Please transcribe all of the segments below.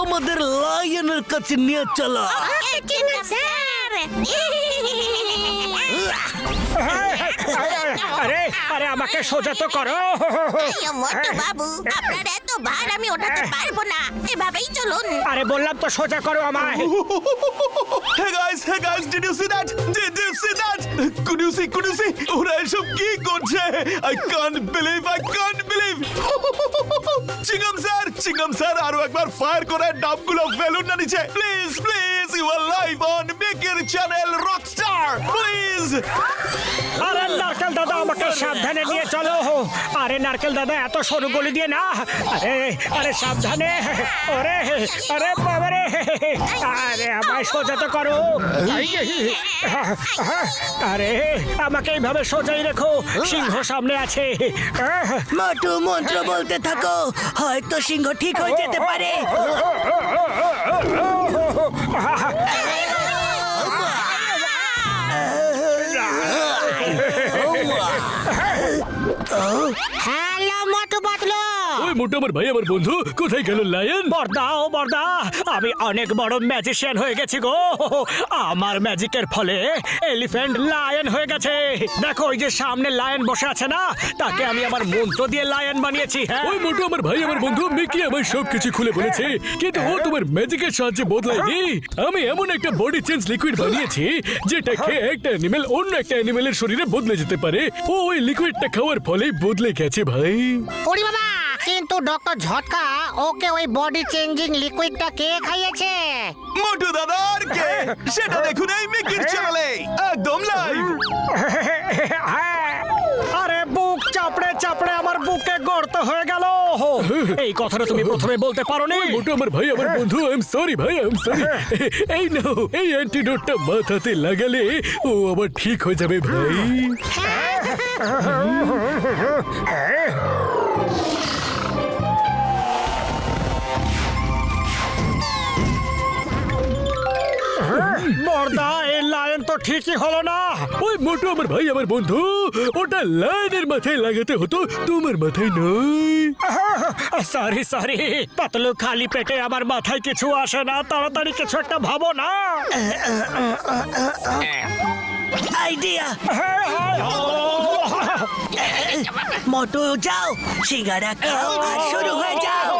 আমাদের লায়নের কাছে নিয়ে চলো আরে আরে আমাকে সোজা তো করো মোটু বাবু আপনার এত ভার আমি ওঠাতে পারব না এভাবেই চলুন আরে বললাম তো সোজা করো আমায় Hey guys, hey guys, did you see that? Did you see that? Could you see, could you see? ওরা এসব কি করছে? I can't believe, I can't believe! চিঙ্গম স্যার, চিঙ্গম স্যার আরো একবার ফায়ার করে ডাবগুলো ফেলুন না নিচে। Please, please, you are live on Mickeyর channel Rockstar. Please! আরে নারকেল দাদা আমাকে সাবধানে নিয়ে চলো আরে নারকেল দাদা এত সরু গলি দিয়ে না আরে আরে সাবধানে ওরে আরে বাবারে আরে আমায় সোজা তো করো আরে আমাকে এইভাবে সোজাই রেখো সিংহ সামনে আছে মাটু মন্ত্র বলতে থাকো হয়তো সিংহ ঠিক হয়ে যেতে পারে হ্যালো মোটু ওই মোটা আমার ভাই আমার বন্ধু। কোথায় গেল লায়ন? বর্দা ও বর্দা আমি অনেক বড় ম্যাজিশিয়ান হয়ে গেছি গো। আমার ম্যাজিকের ফলে এলিফ্যান্ট লায়ন হয়ে গেছে। দেখো ওই যে সামনে লায়ন বসে আছে না? তাকে আমি আমার মন্ত্র দিয়ে লায়ন বানিয়েছি হ্যাঁ। ওই মোটা আমার ভাই আমার বন্ধু মিকি আমার সবকিছু খুলে বলেছে। কিন্তু ও তোমার ম্যাজিকের সাহায্যে বদলায়নি। আমি এমন একটা বডি চেঞ্জ লিকুইড বানিয়েছি যেটা খেয়ে একটা অ্যানিমেল অন্য একটা অ্যানিমেলের শরীরে বদলে যেতে পারে। ও ওই লিকুইডটা খাওয়ার ফলেই বদলে গেছে ভাই। ওরে বাবা কিন্তু ডক্টর ঝটকা ওকে ওই বডি চেঞ্জিং লিকুইডটা কে খাইয়েছে? মোটু দাদা আর কে? সেটা দেখুন এই মিকির চ্যানেলে। একদম লাইভ হ্যাঁ। আরে বুক চাপড়ে চাপড়ে আমার বুকে গর্ত হয়ে গেল। এই কথাটা তুমি প্রথমে বলতে পারো নি ওই মোটা আমার ভাই আমার বন্ধু আই এম সরি ভাই আই এম সরি এই নাও এই অ্যান্টিডোটটা মাথাতে লাগালে ও আবার ঠিক হয়ে যাবে ভাই। বর্দা এই লায়ন তো ঠিকই হলো না। ওই মোটো আমার ভাই আমার বন্ধু। ওটা লাইনের মাথায় লাগাতে হতো তোমার মাথায় নয়। সরি সরি পাতলু খালি পেটে আমার মাথায় কিছু আসে না তাড়াতাড়ি কিছু একটা ভাবো না। আইডিয়া মোটু যাও সিঙ্গারা খাও আর শুরু হয়ে যাও।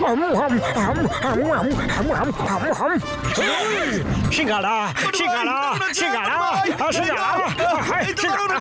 হ্যাঁ, সুগন্ধ সিঙ্গারা সিঙ্গারা সিঙ্গারা সিঙ্গারা এই তো দাঁড়াও।